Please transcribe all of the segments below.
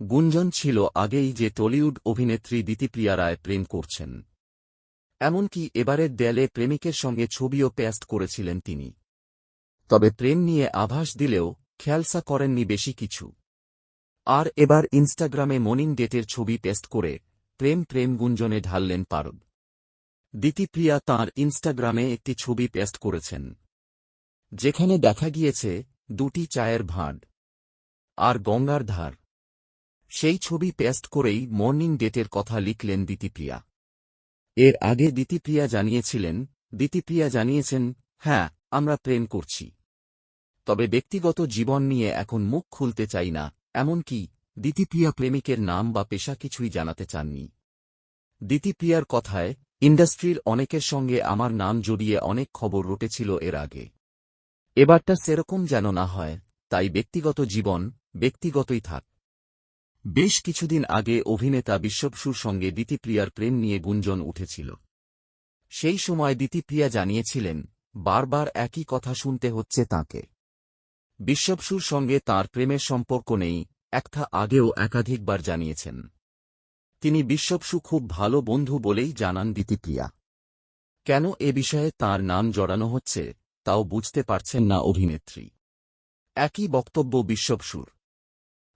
গুঞ্জন ছিল আগেই যে টলিউড অভিনেত্রী দিতিপ্রিয়া রায় প্রেম করছেন। এমনকি এবারের দেয়ালে প্রেমিকের সঙ্গে ছবিও পেস্ট করেছিলেন তিনি। তবে প্রেম নিয়ে আভাস দিলেও খেয়ালসা করেননি বেশি কিছু। আর এবার ইনস্টাগ্রামে মর্নিং ডেটের ছবি পেস্ট করে প্রেম প্রেম গুঞ্জনে ঢাললেন পারদ। দিতিপ্রিয়া তাঁর ইনস্টাগ্রামে একটি ছবি পেস্ট করেছেন। যেখানে দেখা গিয়েছে দুটি চায়ের ভাঁড় আর গঙ্গার ধার। সেই ছবি পেস্ট করেই মর্নিং ডেটের কথা লিখলেন দিতিপ্রিয়া এর আগে দিতিপ্রিয়া জানিয়েছিলেন দিতিপ্রিয়া জানিয়েছেন হ্যাঁ আমরা প্রেম করছি। তবে ব্যক্তিগত জীবন নিয়ে এখন মুখ খুলতে চাই না, এমনকি দিতিপ্রিয়া প্রেমিকের নাম বা পেশা কিছুই জানাতে চাননি। দিতিপ্রিয়ার কথায়, ইন্ডাস্ট্রির অনেকের সঙ্গে আমার নাম জড়িয়ে অনেক খবর রটেছিল এর আগে। এবারটা সেরকম যেন না হয়, তাই ব্যক্তিগত জীবন, ব্যক্তিগতই থাক। বেশ কিছুদিন আগে অভিনেতা বিশ্ববসুর সঙ্গে দিতিপ্রিয়ার প্রেম নিয়ে গুঞ্জন উঠেছিল। সেই সময় দিতিপ্রিয়া জানিয়েছিলেন, বারবার একই কথা শুনতে হচ্ছে তাঁকে। বিশ্ববসুর সঙ্গে তার প্রেমের সম্পর্ক নেই, একটা আগেও একাধিকবার জানিয়েছেন। তিনি বিশ্ববসু খুব ভালো বন্ধু বলেই জানান দিতিপ্রিয়া কেন এ বিষয়ে তার নাম জড়ানো হচ্ছে, তাও বুঝতে পারছেন না অভিনেত্রী। একই বক্তব্য বিশ্ববসুর।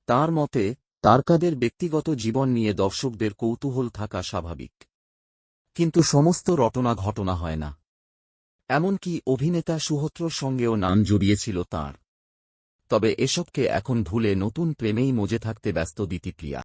তার মতে তারকাদের ব্যক্তিগত জীবন নিয়ে দর্শকদের কৌতূহল থাকা স্বাভাবিক। কিন্তু সমস্ত রটনা ঘটনা হয় না। এমনকি অভিনেতা সুহত্রর সঙ্গেও নাম জড়িয়েছিল তার। তবে এসবকে এখন ভুলে নতুন প্রেমেই মজে থাকতে ব্যস্ত দিতিপ্রিয়া।